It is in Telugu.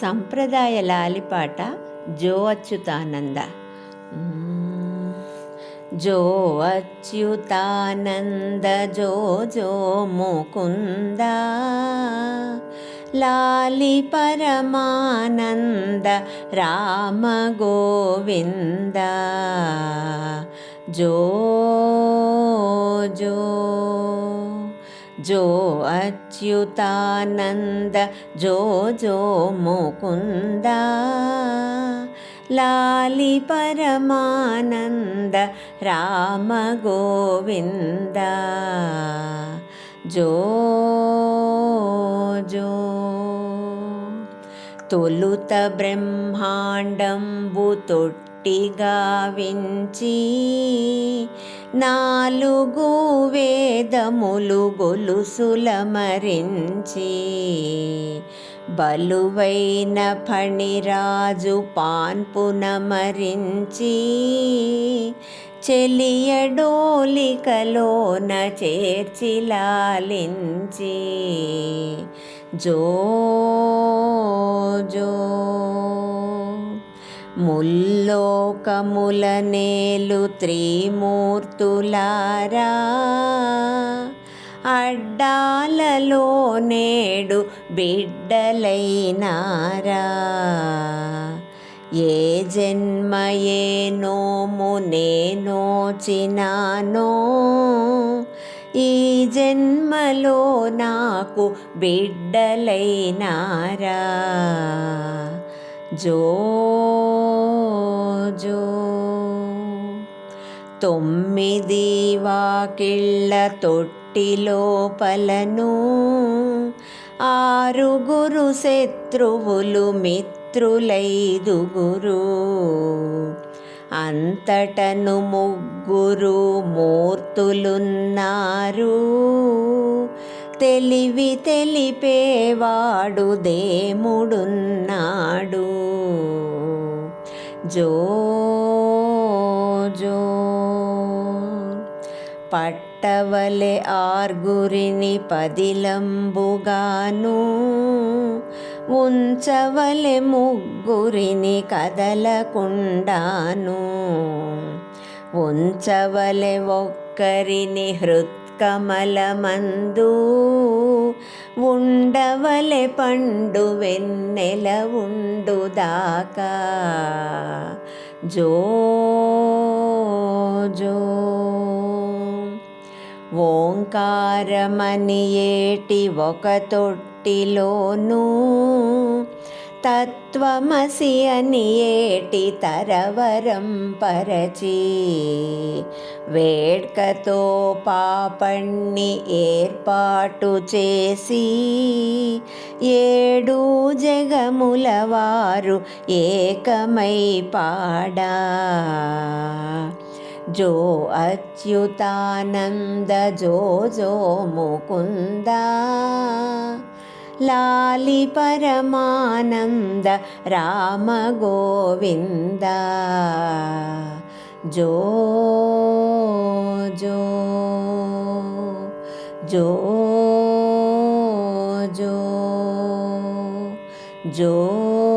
సంప్రదాయ లాలిపాట జో అచ్యుతానంద. జో అచ్యుతానంద జో జో ముకుంద. లాలి పరమానంద రామ గోవింద. జో జో जो अच्युतानन्द जो जो मुकुन्द लालि परमानन्द राम गोविन्द जो जो। तुलुतब्रह्माण्डम्बुतुट् తొట్టిగా వించి నాలుగు వేదములు గొలుసుల మరించి బలువైన ఫణిరాజు పాన్పున మరించి చెలియడోలికలోన చేర్చిలాలించి జో జో ముల్లోకముల నేలు త్రిమూర్తులారా. అడ్డాలలో నేడు బిడ్డలైనారా. ఏ జన్మ ఏ నోము నేనోచినానో ఈ జన్మలో నాకు బిడ్డలైనారా. జో జో తొమ్మిది వాకిళ్ళ తొట్టి లోపలను ఆరుగురు శత్రువులు మిత్రులైదుగురు. అంతటను ముగ్గురు మూర్తులున్నారు. తెలివి తెలిపేవాడు దేముడున్నాడు. జో జో పట్టవలె ఆర్గురిని పదిలంబుగాను. ఉంచవలె ముగ్గురిని కదలకుండాను. ఉంచవలె ఒక్కరిని హృత్కమలమందు. ఉండవలె పండు వెన్నెల ఉండుదాకా. జో జో. ఓంకారమని ఏటి ఒక తొట్టిలోనూ తత్వమసి అని ఏటి తరవరం పరచి వేడ్కతో పాపణ్ణి ఏర్పాటు చేసి ఏడు జగముల వారు ఏకమై పాడా. जो अच्युतानन्द जो जो मुकुन्द लालि परमानन्द रामगोविन्द। जो जो जो जो जो